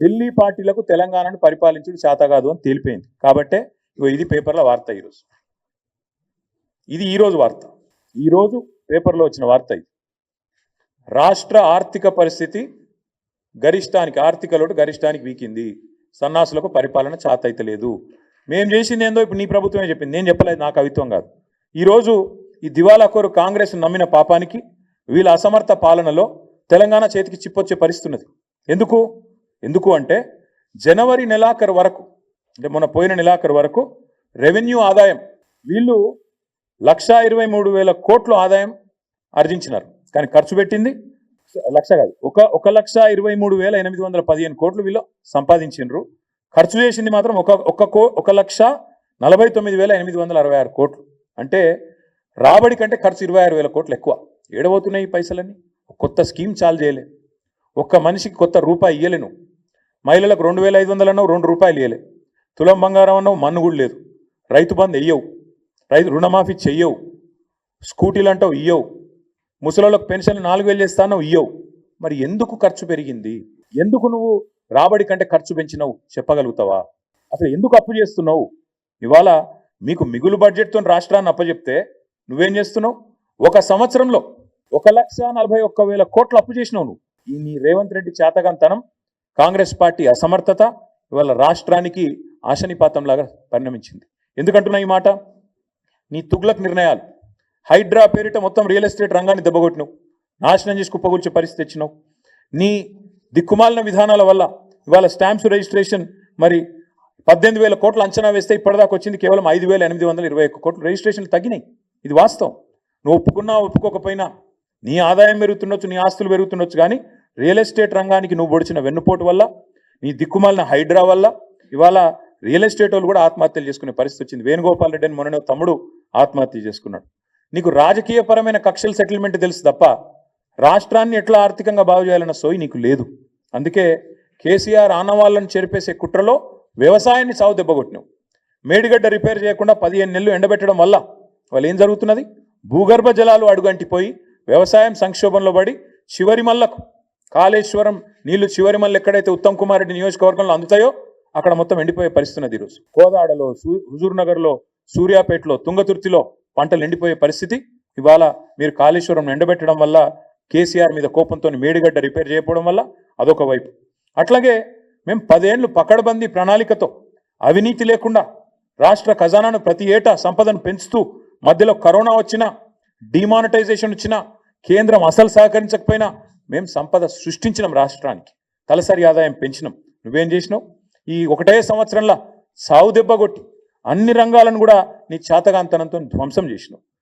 ఢిల్లీ పార్టీలకు తెలంగాణను పరిపాలించుడు చేత కాదు అని తేలిపోయింది. కాబట్టే ఇది పేపర్ల వార్త ఈరోజు. ఇది ఈరోజు వార్త. ఈరోజు పేపర్లో వచ్చిన వార్త ఇది. రాష్ట్ర ఆర్థిక పరిస్థితి గరిష్టానికి ఆర్థిక లోటు గరిష్టానికి వీకింది. సన్నాసులకు పరిపాలన చేత అయితే లేదు. మేము చేసింది ఏందో ఇప్పుడు నీ ప్రభుత్వమే చెప్పింది. నేను చెప్పలేదు నా కవిత్వం కాదు. ఈరోజు ఈ దివాలా కోరు కాంగ్రెస్ నమ్మిన పాపానికి వీళ్ళ అసమర్థ పాలనలో తెలంగాణ చేతికి చిప్పొచ్చే పరిస్థితి ఉన్నది. ఎందుకు? ఎందుకు అంటే జనవరి నెలాఖరు వరకు అంటే మొన్న పోయిన నెలాఖరు వరకు రెవెన్యూ ఆదాయం వీళ్ళు లక్షా ఇరవై మూడు వేల కోట్ల ఆదాయం ఆర్జించినారు. కానీ ఖర్చు పెట్టింది లక్ష కాదు. ఒక ఒక లక్ష ఇరవై మూడు వేల ఎనిమిది వందల పదిహేను కోట్లు వీళ్ళు సంపాదించిండ్రు. ఖర్చు చేసింది మాత్రం ఒక ఒక కో ఒక లక్ష నలభై తొమ్మిది వేల ఎనిమిది వందల అరవై ఆరు కోట్లు. అంటే రాబడి కంటే ఖర్చు ఇరవై ఆరు వేల కోట్లు ఎక్కువ. ఏడబోతున్నాయి ఈ పైసలన్నీ. కొత్త స్కీమ్ చాలు చేయలే. ఒక్క మనిషికి కొత్త రూపాయి ఇయ్యలేను. మహిళలకు రెండు వేల ఐదు వందలు అన్నావు రెండు రూపాయలు ఇవ్వలే తులం బంగారం అన్నావు మన్ను కూడా లేదు. రైతు బంధు వెయ్యవు రైతు రుణమాఫీ చెయ్యవు. స్కూటీలు అంటావు ఇయ్యవు. ముసలాళ్ళకు పెన్షన్ నాలుగు వేలు చేస్తానో ఇయ్యవు. మరి ఎందుకు ఖర్చు పెరిగింది? ఎందుకు నువ్వు రాబడి కంటే ఖర్చు పెంచినవు? చెప్పగలుగుతావా? అసలు ఎందుకు అప్పు చేస్తున్నావు? ఇవాళ మీకు మిగులు బడ్జెట్తో రాష్ట్రాన్ని అప్పచెప్తే నువ్వేం చేస్తున్నావు? ఒక సంవత్సరంలో ఒక లక్ష నలభై ఒక్క వేల కోట్లు అప్పు చేసినావు నువ్వు. ఈ నీ రేవంత్ రెడ్డి చేతగంతనం కాంగ్రెస్ పార్టీ అసమర్థత ఇవాళ రాష్ట్రానికి ఆశనిపాతంలాగా పరిణమించింది. ఎందుకంటున్నా ఈ మాట? నీ తుగ్లక్ నిర్ణయాలు. హైడ్రా పేరిట మొత్తం రియల్ ఎస్టేట్ రంగాన్ని దెబ్బకొట్టినావు నాశనం చేసి కుప్పగూర్చే పరిస్థితి తెచ్చినావు. నీ దిక్కుమాలిన విధానాల వల్ల ఇవాళ స్టాంప్స్ రిజిస్ట్రేషన్ మరి పద్దెనిమిది వేల కోట్ల అంచనా వేస్తే ఇప్పటిదాకా వచ్చింది కేవలం ఐదు వేల ఎనిమిది వందల ఇరవై ఒక్క కోట్లు. రిజిస్ట్రేషన్లు తగ్గినాయి. ఇది వాస్తవం. నువ్వు ఒప్పుకున్నా ఒప్పుకోకపోయినా నీ ఆదాయం పెరుగుతుండొచ్చు నీ ఆస్తులు పెరుగుతుండొచ్చు కానీ రియల్ ఎస్టేట్ రంగానికి నువ్వు పొడిచిన వెన్నుపోటు వల్ల నీ దిక్కుమాలిన హైడ్రా వల్ల ఇవాళ రియల్ ఎస్టేట్ వాళ్ళు కూడా ఆత్మహత్యలు చేసుకునే పరిస్థితి వచ్చింది. వేణుగోపాల్ రెడ్డి అని మొన్న తమ్ముడు ఆత్మహత్య చేసుకున్నాడు. నీకు రాజకీయపరమైన కక్షల సెటిల్మెంట్ తెలుసు తప్ప రాష్ట్రాన్ని ఎట్లా ఆర్థికంగా బాగు చేయాలన్న సోయి నీకు లేదు. అందుకే కేసీఆర్ ఆనవాళ్ళను చేరిపేసే కుట్రలో వ్యవసాయాన్ని సాగు దెబ్బగొట్టినావు మేడిగడ్డ రిపేర్ చేయకుండా పదిహేను నెలలు ఎండబెట్టడం వల్ల వాళ్ళు ఏం జరుగుతున్నది? భూగర్భ జలాలు అడుగంటిపోయి వ్యవసాయం సంక్షోభంలో పడి చివరి మల్లకు కాళేశ్వరం నీళ్ళు చివరి మళ్ళీ ఎక్కడైతే ఉత్తమ్ కుమార్ రెడ్డి నియోజకవర్గంలో అందుతాయో అక్కడ మొత్తం ఎండిపోయే పరిస్థితి ఉన్నది ఈరోజు. కోదాడలో సూ- హుజూర్ నగర్లో సూర్యాపేటలో తుంగతుర్తిలో పంటలు ఎండిపోయే పరిస్థితి. ఇవాళ మీరు కాళేశ్వరం ఎండబెట్టడం వల్ల కేసీఆర్ మీద కోపంతో మేడిగడ్డ రిపేర్ చేయకపోవడం వల్ల అదొక వైపు. అట్లాగే మేము పదేళ్ళు పకడ్బందీ ప్రణాళికతో అవినీతి లేకుండా రాష్ట్ర ఖజానాను ప్రతి ఏటా సంపదను పెంచుతూ మధ్యలో కరోనా వచ్చినా డిమానిటైజేషన్ వచ్చినా కేంద్రం అసలు సహకరించకపోయినా మేము సంపద సృష్టించినాం రాష్ట్రానికి. తలసరి ఆదాయం పెంచినాం. నువ్వేం చేసినావు? ఈ ఒకటే సంవత్సరంలో సావు దెబ్బ కొట్టి అన్ని రంగాలను కూడా నీ చేతగాంతనంతో ధ్వంసం చేసినావు.